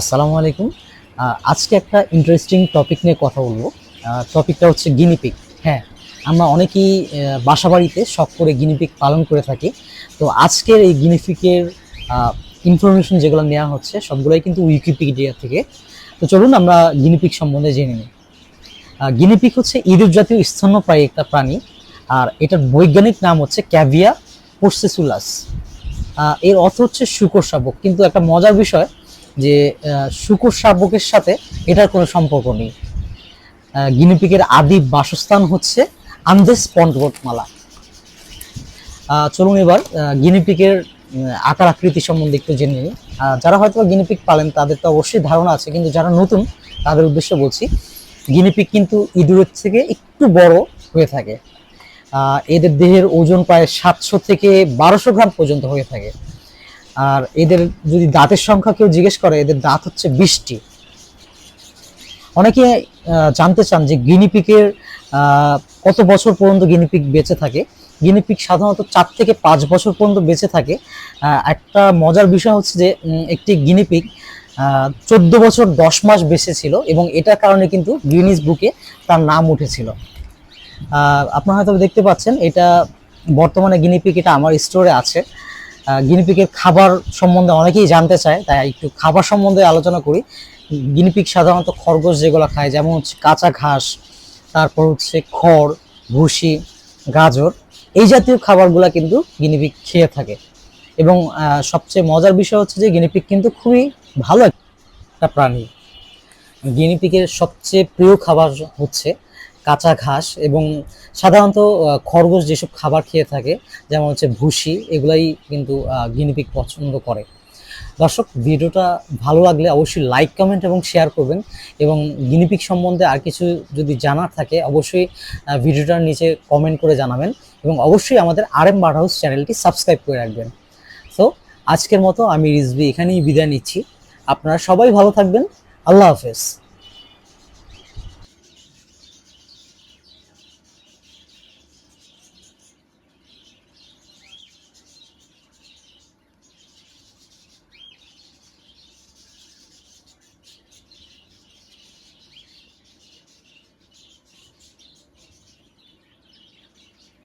আসসালামু আলাইকুম। আজকে একটা ইন্টারেস্টিং টপিক নিয়ে কথা বলব। টপিকটা হচ্ছে গিনিপিক হ্যাঁ আমরা অনেকেই আহ, বাসাবাড়িতে শখ করে গিনিপিক পালন করে থাকি। তো আজকের এই গিনিপিকের ইনফরমেশন যেগুলো নেওয়া হচ্ছে সবগুলোই কিন্তু উইকিপিডিয়া থেকে। তো চলুন আমরা গিনিপিক সম্বন্ধে জেনে নিই। গিনিপিক হচ্ছে ইঁদুর জাতীয় স্তন্যপ্রায়ী একটা প্রাণী। আর এটার বৈজ্ঞানিক নাম হচ্ছে ক্যাভিয়া পোর্সেসুলাস এর অর্থ হচ্ছে শুকর শাবক। কিন্তু একটা মজার বিষয় যে শুকুর শাবকের সাথে এটার কোনো সম্পর্ক নেই। গিনিপিকের আদি বাসস্থান হচ্ছে আন্দেস আহ, চলুন এবার গিনিপিকের আকার আকৃতি সম্বন্ধে একটু জেনে নিই। যারা হয়তো গিনিপিক পালেন তাদের তো অবশ্যই ধারণা আছে কিন্তু যারা নতুন তাদের উদ্দেশ্যে বলছি গিনিপিক কিন্তু ইঁদুরের থেকে একটু বড় হয়ে থাকে। এদের দেহের ওজন প্রায় সাতশো থেকে বারোশো গ্রাম পর্যন্ত হয়ে থাকে। আর এদের যদি দাঁতের সংখ্যা কেউ জিজ্ঞেস করে, এদের দাঁত হচ্ছে বিশটি। অনেকে জানতে চান যে গিনিপিকের কত বছর পর্যন্ত গিনিপিক বেঁচে থাকে? গিনিপিক সাধারণত চার থেকে পাঁচ বছর পর্যন্ত বেঁচে থাকে। একটা মজার বিষয় হচ্ছে যে একটি গিনিপিক চোদ্দ বছর দশ মাস বেঁচে ছিল এবং এটার কারণে কিন্তু গিনিস বুকে তার নাম উঠেছিল। আপনারা হয়তো দেখতে পাচ্ছেন, এটা বর্তমানে গিনিপিক এটা আমার স্টোরে আছে। গিনিপিকের খাবার সম্বন্ধে অনেকেই জানতে চায়, তাই একটু খাবার সম্বন্ধে আলোচনা করি। গিনিপিক সাধারণত খরগোশ যেগুলো খায়, যেমন হচ্ছে কাঁচা ঘাস, তারপর হচ্ছে খড়, ভুসি, গাজর, এই জাতীয় খাবারগুলো কিন্তু গিনিপিক খেয়ে থাকে। এবং সবচেয়ে মজার বিষয় হচ্ছে যে গিনিপিক কিন্তু খুবই ভালো একটা প্রাণী। গিনিপিকের সবচেয়ে প্রিয় খাবার হচ্ছে কাঁচা ঘাস এবং সাধারণত খরগোশ যেসব খাবার খেয়ে থাকে, যেমন হচ্ছে ভুসি, এগুলাই কিন্তু গিনিপিক পছন্দ করে। দর্শক, ভিডিওটা ভালো লাগলে অবশ্যই লাইক কমেন্ট এবং শেয়ার করবেন এবং গিনিপিক সম্বন্ধে আর কিছু যদি জানার থাকে, অবশ্যই ভিডিওটার নিচে কমেন্ট করে জানাবেন এবং অবশ্যই আমাদের আর এম হাউস চ্যানেলটি সাবস্ক্রাইব করে রাখবেন। তো আজকের মতো আমি রিজবি এখানেই বিদায় নিচ্ছি। আপনারা সবাই ভালো থাকবেন। আল্লাহ হাফেজ।